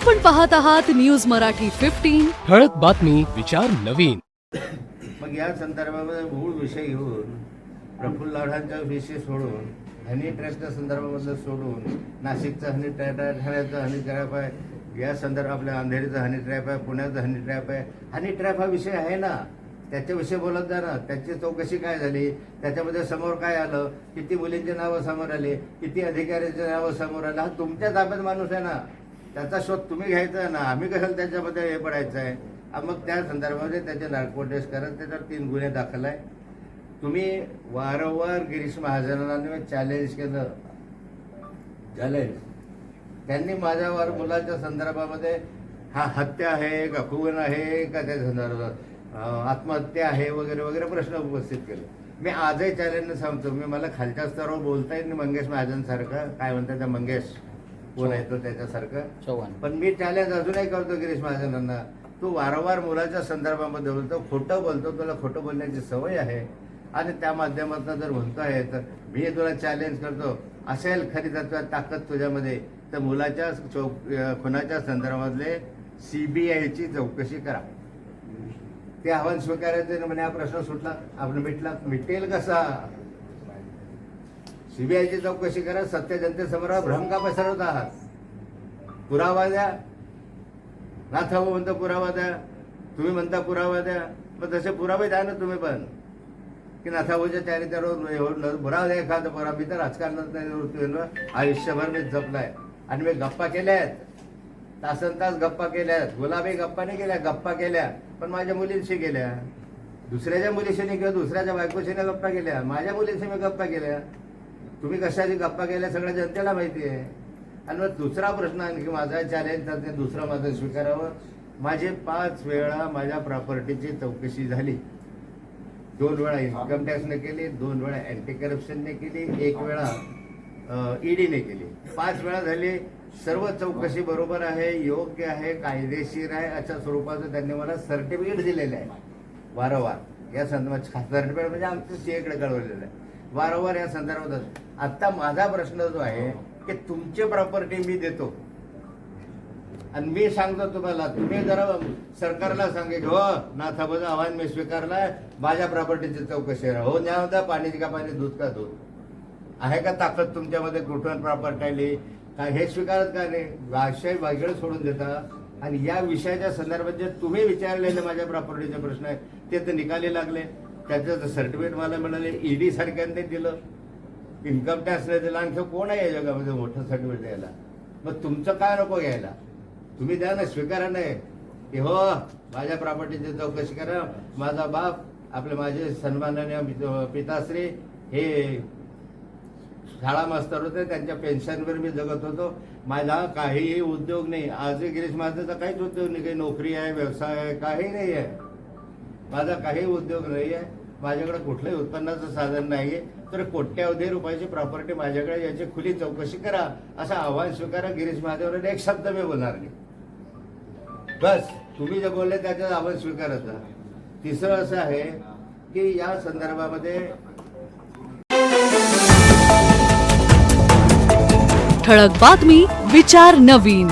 पाहत आहात news Marathi fifteen ठळक बातमी विचार नवीन. मग या संदर्भामध्ये मूळ विषय घेऊन प्रफुल्ल लाडांचा विषय सोडून हनी ट्रॅपच्या संदर्भामधलं सोडून नाशिकचा हनी ट्रॅप आहे ठाण्याचा हनी ट्रॅप आहे या संदर्भ आपल्या अंधेरीचा हनी ट्रॅप आहे पुण्याचा हनी ट्रॅप आहे. हनी ट्रॅप हा विषय आहे ना? त्याच्याविषयी बोलत जा ना. त्याची चौकशी काय झाली? त्याच्यामध्ये समोर काय आलं? किती मुलींची नावं समोर आली? किती अधिकाऱ्यांची नावं समोर आली? हा तुमच्या ताब्यात माणूस आहे ना? त्याचा शोध तुम्ही घ्यायचा ना आम्ही कशाला त्याच्यामध्ये हे पडायचं आहे? मग त्या संदर्भामध्ये त्याचे नार्को टेस्ट करत त्याच्यावर तीन गुन्हे दाखल आहे. तुम्ही वारंवार गिरीश महाजनांना चॅलेंज केलं. चॅलेंज त्यांनी माझ्यावर मुलाच्या संदर्भामध्ये हा हत्या आहे का खून आहे का त्या संदर्भात आत्महत्या आहे वगैरे वगैरे प्रश्न उपस्थित केले. मी आजही चॅलेंज सांगतो मी मला खालच्या स्तरावर बोलता येईल मंगेश महाजनसारखं काय म्हणतात त्या मंगेश? कोण आहे तो त्याच्यासारखं? चव्हाण पण मी चॅलेंज अजूनही करतो गिरीश महाजनांना. तू वारंवार मुलाच्या संदर्भामध्ये बोलतो खोटं बोलतो तुला खोटं बोलण्याची सवय आहे. आणि त्या माध्यमातून जर म्हणतोय तर मी तुला चॅलेंज करतो असेल खरी तत्वात ताकद तुझ्यामध्ये तर मुलाच्या चौक खुनाच्या संदर्भातले सीबीआयची चौकशी करा. ते आव्हान स्वीकारायचं म्हणे हा प्रश्न सुटला. आपण मिटला मिटेल कसा? सीबीआयची चौकशी करा सत्य जनतेसमोर भ्रम का पसरवत आहात? पुरावा द्या. नाथाभाऊ म्हणतो पुरावा द्या. तुम्ही म्हणता पुरावा द्या. मग तसे पुरावे द्या ना तुम्ही पण. की नाथाभाऊच्या चारित्र्यावर पुरावा द्या एखादा पुरावा. मी तर राजकारणात नाही आयुष्यभर मी जपलाय. आणि मी गप्पा केल्या आहेत तासन तास गप्पा केल्या आहेत गुलाबी गप्पा नाही केल्या गप्पा केल्या. पण माझ्या मुलींशी केल्या. दुसऱ्याच्या मुलीशी नाही किंवा दुसऱ्याच्या बायकोशी गप्पा केल्या. माझ्या मुलींशी मी गप्पा केल्या. तुम्ही कशाची गप्पा केल्या सगळ्या जनतेला माहिती आहे. आणि मग दुसरा प्रश्न आणखी माझा चॅलेंज तर ते दुसरं माझं स्वीकारावं. माझे पाच वेळा माझ्या प्रॉपर्टीची चौकशी झाली. दोन वेळा इन्कम टॅक्सने केली दोन वेळा अँटी करप्शनने केली एक वेळा ईडीने केली. पाच वेळा झाली. सर्व चौकशी बरोबर आहे योग्य आहे कायदेशीर आहे. अशा स्वरूपाचं त्यांनी मला सर्टिफिकेट दिलेलं आहे. वारंवार. या संदर्भात सर्टिफिकेट म्हणजे आमच्या सीएकडे कळवलेलं आहे. वारंवार या संदर्भात आता माझा प्रश्न जो आहे की तुमची प्रॉपर्टी मी देतो. आणि मी सांगतो तुम्हाला तुम्ही जरा सरकारला सांगे हो नाथाबाचं आव्हान मी स्वीकारलाय माझ्या प्रॉपर्टीची चौकशी करा. हो न्या होता पाण्याची का पाणी दूध का दूध? आहे का ताकद तुमच्यामध्ये कुठून प्रॉपर्टी आली? काय हे स्वीकारत का नाही? आशय वेगळं सोडून देता. आणि या विषयाच्या संदर्भात जे तुम्ही विचारलेले माझ्या प्रॉपर्टीचे प्रश्न आहे ते तर निकाली लागले. त्याचं सर्टिफिकेट मला मिळाले ईडी सारख्याने दिलं. इन्कम टॅक्सने दिलं आणखी कोण आहे या जगामध्ये मोठं सर्टिफिकेट द्यायला? मग तुमचं काय नको घ्यायला? तुम्ही द्या ना स्वीकारा नाही की हो माझ्या प्रॉपर्टीची चौकशी करा. माझा बाप आपले माझे सन्माननीय पिताश्री हे शाळा मास्तर होते त्यांच्या पेन्शनवर मी जगत होतो. माझा काहीही उद्योग नाही. आजही गिरीश माझा काहीच उद्योग नाही. काही नोकरी आहे व्यवसाय आहे काही नाही आहे. माझा काही उद्योग नाही आहे माझ्याकडे कुठलंही उत्पन्नाचं साधन नाही आहे तर कोट्यावधी रुपयाची प्रॉपर्टी माझ्याकडे याची खुली चौकशी करा असं आव्हान स्वीकारा गिरीश महादेवने एक शब्द मी बोलणार नाही. बस तुम्ही जे बोलले त्याच्यात आव्हान स्वीकारायचं तिसरं असं आहे की या संदर्भामध्ये ठळक बातमी विचार नवीन.